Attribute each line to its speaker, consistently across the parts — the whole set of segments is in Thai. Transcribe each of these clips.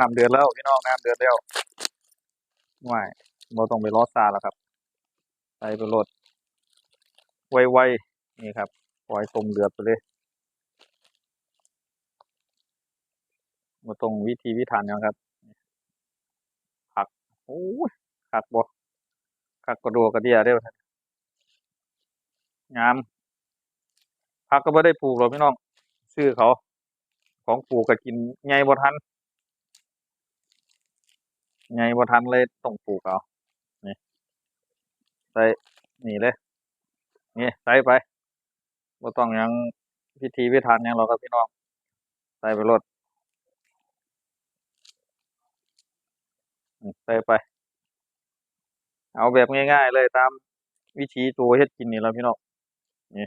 Speaker 1: น้ำเดือดแล้วพี่น้องน้ำเดือดแล้วไม่เราต้องไปรอซาแล้วครับใส่ไปรดไวๆนี่ครับปล่อยต้มเดือดไปเลยมาตรงวิธีวิธานนะครับผักโอ้ยผักบ่ผักกระโดดกระเดียเด้อท่านงามผักก็ไม่ได้ปลูกหรอกพี่น้อง ซื้อเขา ของปลูกก็กินไงบ่ทัน ไงบ่ทันเลยต้องปลูกเอานี่ใส่นี่เลยนี่ใส่ไปบ่ต้องยังพิธีพิธันยังหรอกครับพี่น้องใส่ไปรดอืมใส่ไป เอาแบบง่าย ๆ เลยตามวิธีตัวเฮ็ดกินนี่แล้วพี่น้องนี่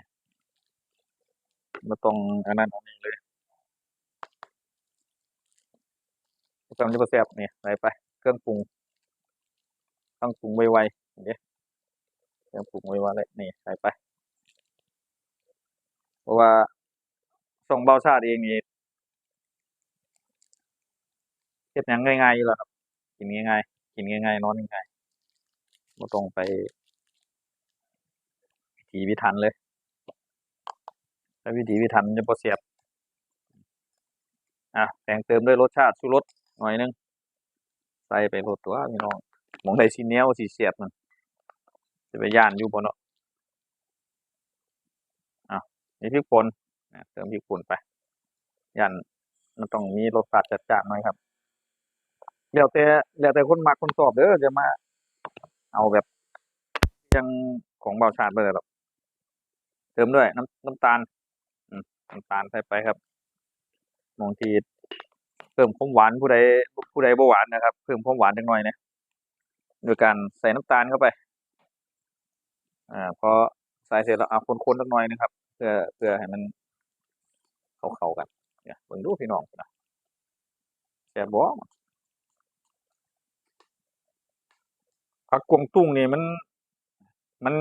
Speaker 1: บ่ต้องอันนั้นอันนี้เลยบ่ต้องจะบ่แซ่บนี่ใส่ไป เครื่องปรุงต้องปรุงไวๆนี่เครื่องปรุงไวๆเลยนี่ใส่ไป เพราะว่าส่งเบาชาติเองนี่เฮ็ดหยังง่ายๆอยู่แล้วครับกินง่ายๆกินง่ายๆนอนง่ายๆบ่ต้องไปพิถีพิถันเลยถ้าพิถีพิถันจะบ่แซ่บอะแต่งเติมด้วยรสชาติชูรสหน่อยนึง ส่ไปโลดตัวพี่น้องมองใดสิเนียวสิเสียบมันจะไปย่านอยู่บ่เนาะอะนี่พริกป่นนะเติมพริกป่นไปย่านมันต้องมีรสชาติจัดจ้านหน่อยครับแล้วแต่แล้วแต่คนมักคนชอบเด้อจะมา เอาแบบยังของเบาชาติเบอร์หรอกเติมด้วยน้ำน้ำตาลน้ำตาลใส่ไปครับบางที เพิ่มความหวานผู้ใดผู้ใดบ่หวานนะครับ เพิ่มความหวานจักหน่อยนะโดยการใส่น้ำตาลเข้าไป อ่าพอใส่เสร็จแล้วเอาคนๆสักหน่อยนะครับ เพื่อเพื่อให้มันเข้าๆกันเนี่ยเบิ่งดูพี่น้องนะแซ่บบ่ผักกวงตุ้งนี่มัน มัน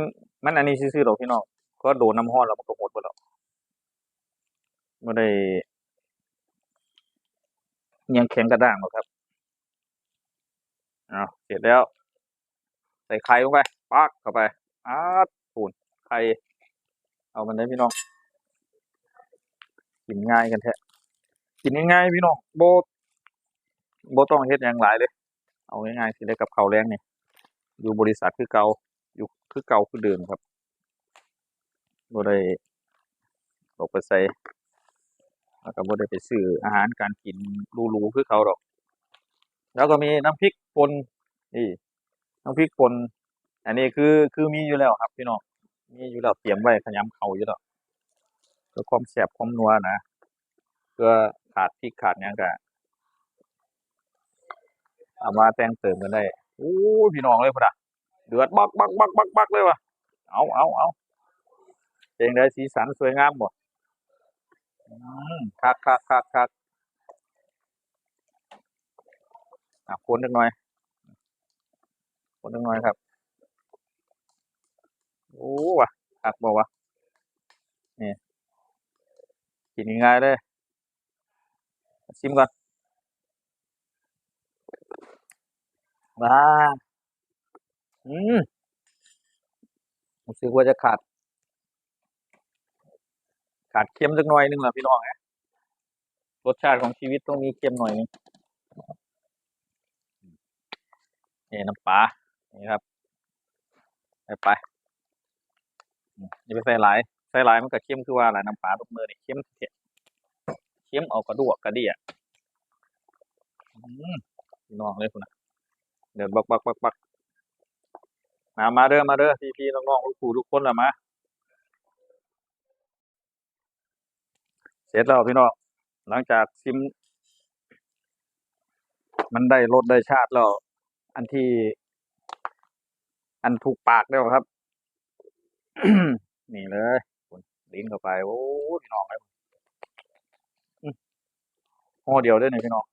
Speaker 1: มันอันนี้ซื่อๆดอกพี่น้องก็โดนน้ำร้อนแล้วมันก็หมดไปแล้วบ่ได้ ยังแข็งกระด้างหรอกครับเอาเสร็จแล้ว ใส่ไข่ลงไปปักเข้าไปอาดปูนไข่เอามันได้พี่น้องกินง่ายกันแท้กินง่ายๆพี่น้องโบโบต้องเฮ็ดหยังหลายเลย เอาง่ายๆสิได้กับข้าวแรงนี่อยู่บริษัทคือเก่าอยู่คือเก่าคือเดิมครับโบได้ออกไปใส่ แล้วก็บ่ได้ไปซื้ออาหารการกินหรูๆคือเขาดอก แล้วก็มีน้ำพริกป่นนี่น้ำพริกป่นอันนี้คือคือมีอยู่แล้วครับพี่น้องมีอยู่แล้วเตรียมไว้ขยำเขาอยู่แล้วเพื่อความแซ่บความนัวนะเพื่อขาดพริกขาดหยังก็เอามาแต่งเติมกันได้โอ้พี่น้องเลยพุ่ะเดือดบักบักบักบักบักเลยวะเอาเอาเอาเพลงได้สีสันสวยงามบ่อืม คักคักคักคักอะคนจักหน่อยคนจักหน่อยครับ โอ้วะคักบ่วะนี่กินง่ายเลยชิมก่อนว้าอืมรู้สึกว่าจะขาด ขาดเค็มสักหน่อยหนึงล่ะพี่น้องนะรสชาติของชีวิตต้องมีเค็มหน่อยนึงนี่น้ำปลานี่ครับใส่ไปอย่าไปใส่หลายใส่หลายมันก็เค็มคือว่าหละน้ำปลาลูกมือนี่เค็มเผ็ดเค็มเอากระดวกกระเดี่ยอืมพี่น้องเลยคุณนะเดินบักบักบักบักมามาเด้อมาเด้อพี่พี่น้องๆลูกผู้ทุกคนละมา เสร็จแล้วพี่น้องหลังจากซิม มันได้รสได้ชาติแล้ว อันที่ อันถูกปากแล้วครับ นี่เลยลิ้นเข้าไป โอ้พี่น้องเลยห่อเดียวได้เลยพี่น้อง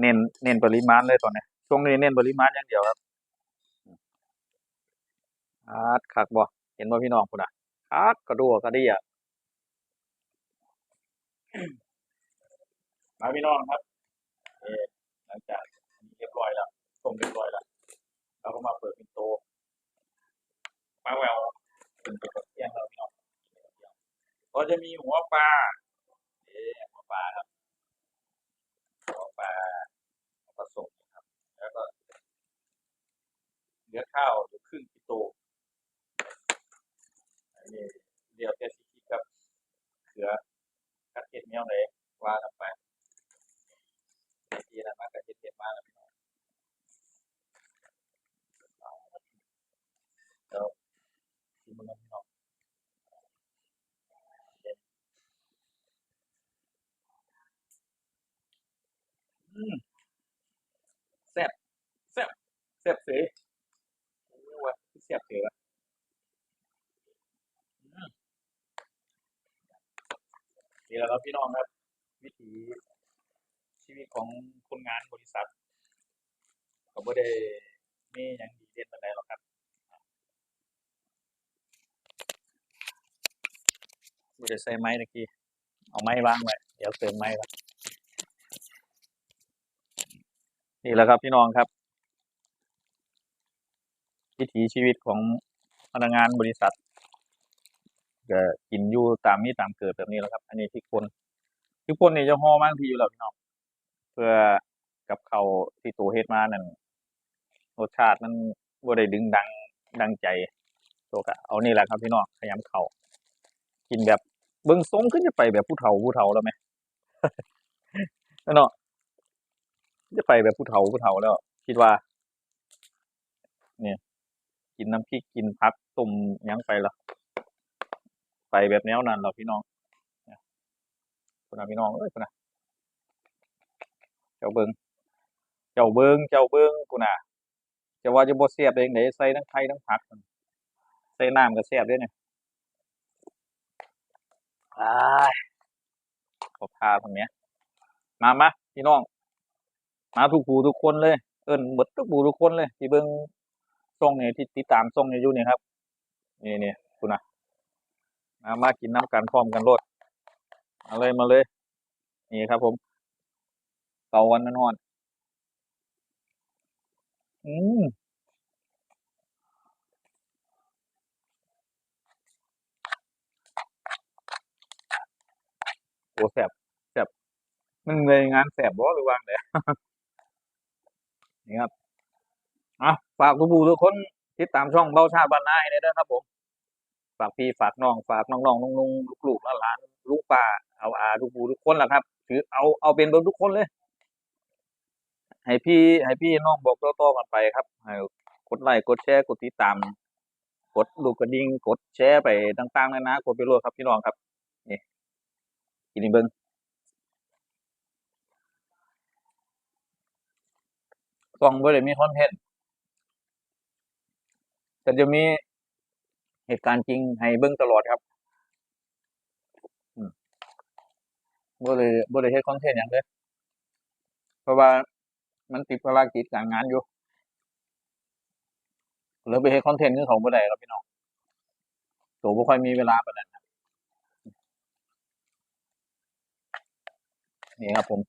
Speaker 1: เน้นเน้นปริมาณเลยตอนนี้ช่วงนี้เน้นปริมาณอย่างเดียวครับอาดคักบ่เห็นบ่พี่น้องพุ่นอะคักกระดัวกระเดี่ย มาพี่น้องครับนี่หลังจากเรียบร้อยแล้วต้มเรียบร้อยแล้วเราก็มาเปิดเป็นโต มาแววเป็นเป็นกับเที่ยงแล้วพี่น้องก็จะมีหัวปลา เอ๊ะหัวปลาครับ หัวปลาผสมครับ แล้วก็เนื้อข้าวอยู่ครึ่งกิโลอันนี้เดียวแค่สิกิกับเขือ กัดเห็ดเนี้ยเลยว่ากันไปทีนั้นมากกัดเห็ดเห็ดมากแล้วพี่น้องเอาเดี๋ยวชิมมันพี่น้องอืมแซ่บแซ่บแซ่บเสียโอ้ยแซ่บเสียละอืม นี่แหละครับพี่น้องครับ วิถีชีวิตของคนงานบริษัทเขาไม่ได้มีอย่างดีเด่นอะไรหรอกครับไม่ได้ใส่ไม้ตะกี้เอาไม้วางไว้เดี๋ยวเติมไม้ครับนี่แหละครับพี่น้องครับ วิถีชีวิตของพนักงานบริษัท ก็กินอยู่ตามมีตามเกิดแบบนี้แล้วครับ อันนี้พริกป่นพริกป่นนี่จะห่อมากทีอยู่แล้วพี่น้องเพื่อกับเขาที่ตัวเฮ็ดมานั่นรสชาติมันบ่ได้ดึงดังดังใจตัวก็เอานี่แหละครับพี่น้องขยำเขากินแบบเบิ่งทรงขึ้นจะไปแบบผู้เฒ่าผู้เฒ่าแล้วไหมเนาะจะไปแบบผู้เฒ่าผู้เฒ่าแล้ว คิดว่า เนี่ย กินน้ำพริกกินพักต้มยังไปละ ไปแบบแนวนั้นเราพี่น้องนะคุณนะพี่น้องเอ้ยคุณนะเจ้าเบิงเจ้าเบิงเจ้าเบิงกูน่ะจะว่าจะบ่เสียบเองไหนใส่ทั้งไข่ทั้งผักใส่น้ำก็เสียบด้วยเนี่ยอ้ายขอพาตรงเนี้ยมามาพี่น้อง มาทุกผู้ทุกคนเลย เอิ้นเบิดทุกผู้ทุกคนเลยที่เบิงช่องนี่ที่ติดตามช่องนี่อยู่นี่ยครับ นี่นี่คุณนะ มามากินน้ำกันพร้อมกันโลดมาเลยมาเลย นี่ครับผมเกาวันมันฮอนอืมโอ้แสบแสบมันเลยงานแสบบ่หรือว่างเลยนี่ครับอะฝากทุกผู้ทุกคนติดตามช่องเบ้าชาติบ้านนายเลยนะครับผม ฝากพี่ฝากน้องฝากน้องๆนุ่งๆลูกๆหลานลูกป้าเอาอาทุกผู้ทุกคนแหละครับ ถือเอาเอาเป็นเบอร์ทุกคนเลย ให้พี่ให้พี่น้องบอกต่อๆกันไปครับให้กดไลค์กดแชร์กดติดตาม กดลูกกระดิ่งกดแชร์ไปต่างๆนานะกดไปรวครับพี่น้องครับนี่กินเบิ้งกล่องบ่ได้มีคอนเทนต์แต่จะมี เหตุการณ์จริงให้เบิ้งตลอดครับบ่ได้บ่ได้เฮ็ดคอนเทนต์หยังเลยเพราะว่ามันติดภารกิจการงานอยู่เลยไปเฮ็ดคอนเทนต์คือเขาบ่ได้ครับพี่น้องตัวบ่ค่อยมีเวลาปานนั้นนี่ครับผม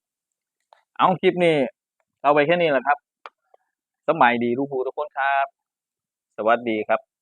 Speaker 1: เอาคลิปนี้ เอาไปแค่นี้แหละครับสำบายดีทุกผู้ทุกคนครับ สวัสดีครับ